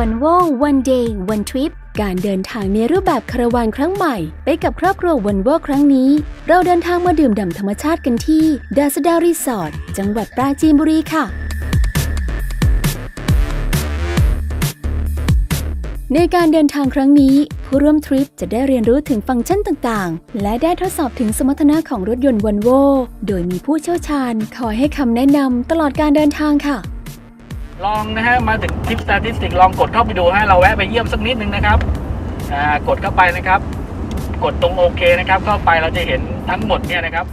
One w o One Day One Trip การเดินทางในรูปแบบคาราวานครั้งใหม่ ไปกับครอบครัววันโวครั้งนี้ เราเดินทางมาดื่มด่ำธรรมชาติกันที่ดาสดารีสอร์ทจังหวัดปราจีนบุรีค่ะในการเดินทางครั้งนี้ ผู้ร่วมทริปจะได้เรียนรู้ถึงฟังก์ชันต่างๆ และได้ทดสอบถึงสมรรถนะของรถยนต์วันโวโดยมีผู้เชี่ยวชาญคอยให้คำแนะนำตลอดการเดินทางค่ะ ลองนะฮะมาถึงคลิปสถิติลองกดเข้าไปดูให้เราแวะไปเยี่ยมสักนิดนึงนะครับอ่ากดเข้าไปนะครับ กดตรงโอเคนะครับ เข้าไปเราจะเห็นทั้งหมดเนี่ยนะครับ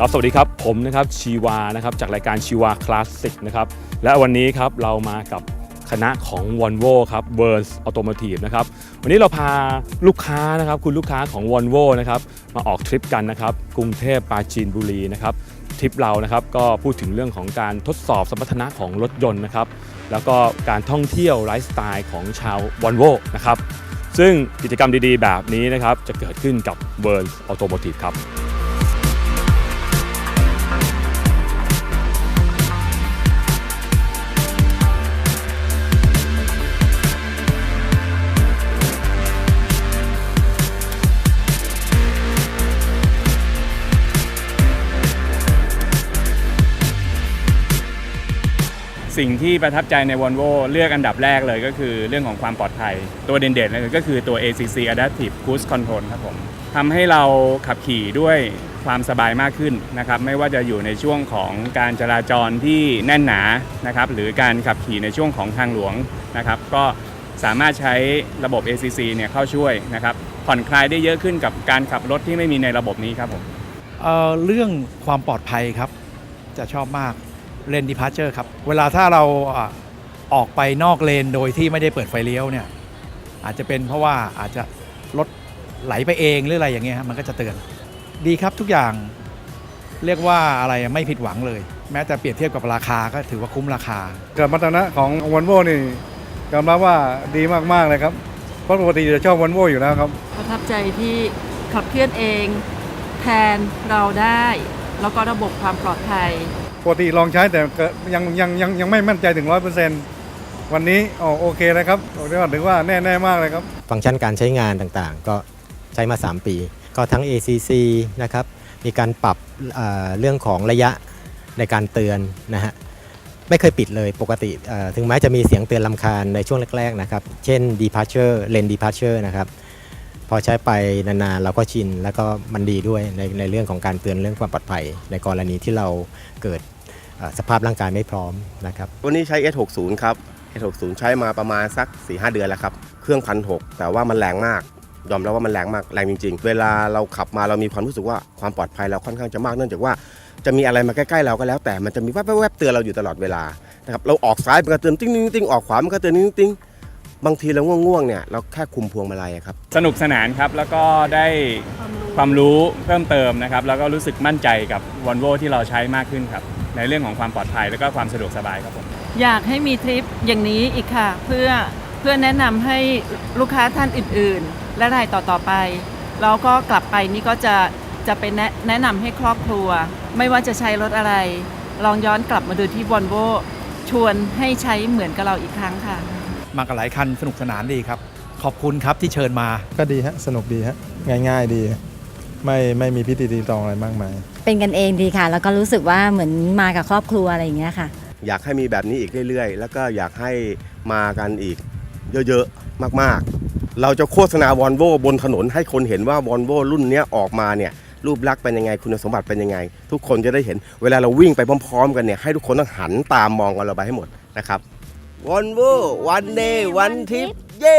ครับสวัสดีครับผมนะครับชีวานะครับจากรายการชีวาคลาสสิกนะครับและวันนี้ครับเรามากับคณะของ v o l v o ครับ b u r n s Automotive นะครับวันนี้เราพาลูกค้านะครับคุณลูกค้าของ v o l v o นะครับมาออกทริปกันนะครับกรุงเทพปราจีนบุรีนะครับทริปเรานะครับก็พูดถึงเรื่องของการทดสอบสมรรถนะของรถยนต์นะครับแล้วก็การท่องเที่ยวไลฟ์สไตล์ของชาว v o l v o นะครับซึ่งกิจกรรมดีๆ แบบนี้นะครับจะเกิดขึ้นกับ b u r n s Automotive ครับ สิ่งที่ประทับใจใน Volvo เลือกอันดับแรกเลยก็คือเรื่องของความปลอดภัย ตัวเด่นๆเลยก็คือตัว ACC Adaptive Cruise Control ครับผมทำให้เราขับขี่ด้วยความสบายมากขึ้นนะครับไม่ว่าจะอยู่ในช่วงของการจราจรที่แน่นหนานะครับหรือการขับขี่ในช่วงของทางหลวงนะครับก็สามารถใช้ระบบ ACC เนี่ยเข้าช่วยนะครับผ่อนคลายได้เยอะขึ้นกับการขับรถที่ไม่มีในระบบนี้ครับผมเเรื่องความปลอดภัยครับจะชอบมาก เลนดิพาร์เจอร์ครับ เวลาถ้าเราอะออกไปนอกเลนโดยที่ไม่ได้เปิดไฟเลี้ยวเนี่ยอาจจะเป็นเพราะว่าอาจจะรถไหลไปเองหรืออะไรอย่างเงี้ยครับมันก็จะเตือน ดีครับทุกอย่างเรียกว่าอะไรไม่ผิดหวังเลย แม้แต่เปรียบเทียบกับราคาก็ถือว่าคุ้มราคา เกิดมัตนะของวันโวนี่ยอมรับว่าดีมากๆเลยครับเพราะปกติจะชอบวันโวอยู่แล้วครับประทับใจที่ขับเคลื่อนเอง แทนเราได้ แล้วก็ระบบความปลอดภัย ปกติลองใช้แต่ยังยังยังยังไม่มั่นใจถึงร้อยเปอร์เซ็นต์วันนี้อ๋อโอเคเลยครับเรียกว่าถือว่าแน่แน่มากเลยครับ ฟังก์ชันการใช้งานต่างๆ ก็ใช้มา 3 ปี ก็ทั้ง ACC นะครับ มีการปรับเเรื่องของระยะในการเตือนนะฮะ ไม่เคยปิดเลยปกติ ถึงแม้จะมีเสียงเตือนลำคาญในช่วงแรกๆนะครับ เช่น departure lane departure นะครับ พอใช้ไปนานๆเราก็ชินแล้วก็มันดีด้วยในในเรื่องของการเตือนเรื่องความปลอดภัย ในกรณีที่เราเกิดสภาพร่างกายไม่พร้อมนะครับวันนี้ใช้ S60 ครับ S60 ใช้มาประมาณสัก 4-5 เดือนแล้วครับ เครื่องพันหแต่ว่ามันแรงมากยอมรับว่ามันแรงมากแรงจริง ๆ เวลาเราขับมาเรามีความรู้สึกว่าความปลอดภัยเราค่อนข้างจะมากเนื่องจากว่าจะมีอะไรมาใกล้ๆเราก็แล้วแต่มันจะมีแวบๆเตือนเราอยู่ตลอดเวลานะครับเราออกซ้ายมันก็เตือนติ้งๆติ้งออกขวามันก็เตือนติ้งติ้งๆ บางทีเราง่วงๆเนี่ยเราแค่คุมพวงมาลัยอะครับ สนุกสนานครับแล้วก็ได้ความรู้เพิ่มเติมนะครับแล้วก็รู้สึกมั่นใจกับ v o l v o ที่เราใช้มากขึ้นครับในเรื่องของความปลอดภัยแล้วก็ความสะดวกสบายครับผม อยากให้มีทริปอย่างนี้อีกค่ะ เพื่อเพื่อแนะนำให้ลูกค้าท่านอื่นๆ และรายต่อๆไป แล้วก็กลับไปนี่ก็จะจะเป็นแนะแนะนำให้ครอบครัว ไม่ว่าจะใช้รถอะไร ลองย้อนกลับมาดูที่วอลโวชวนให้ใช้เหมือนกับเราอีกครั้งค่ะ มากับหลายคันสนุกสนานดีครับ ขอบคุณครับที่เชิญมา ก็ดีฮะ สนุกดีฮะ ง่าย ๆ ดี ไม่ไม่มีพิธีรีตองอะไรมากมาย เป็นกันเองดีค่ะ แล้วก็รู้สึกว่าเหมือนมากับครอบครัวอะไรอย่างเงี้ยค่ะ อยากให้มีแบบนี้อีกเรื่อยๆ แล้วก็อยากให้มากันอีกเยอะๆ มากๆ เราจะโฆษณาวอลโวบนถนนให้คนเห็นว่าวอลโวรุ่นเนี้ยออกมาเนี่ยรูปลักษณ์เป็นยังไงคุณสมบัติเป็นยังไง ทุกคนจะได้เห็น เวลาเราวิ่งไปพร้อม ๆ กันเนี่ยให้ทุกคนต้องหันตามมองกันเราไปให้หมดนะครับ วอลโววันเดย์วันทิปเย้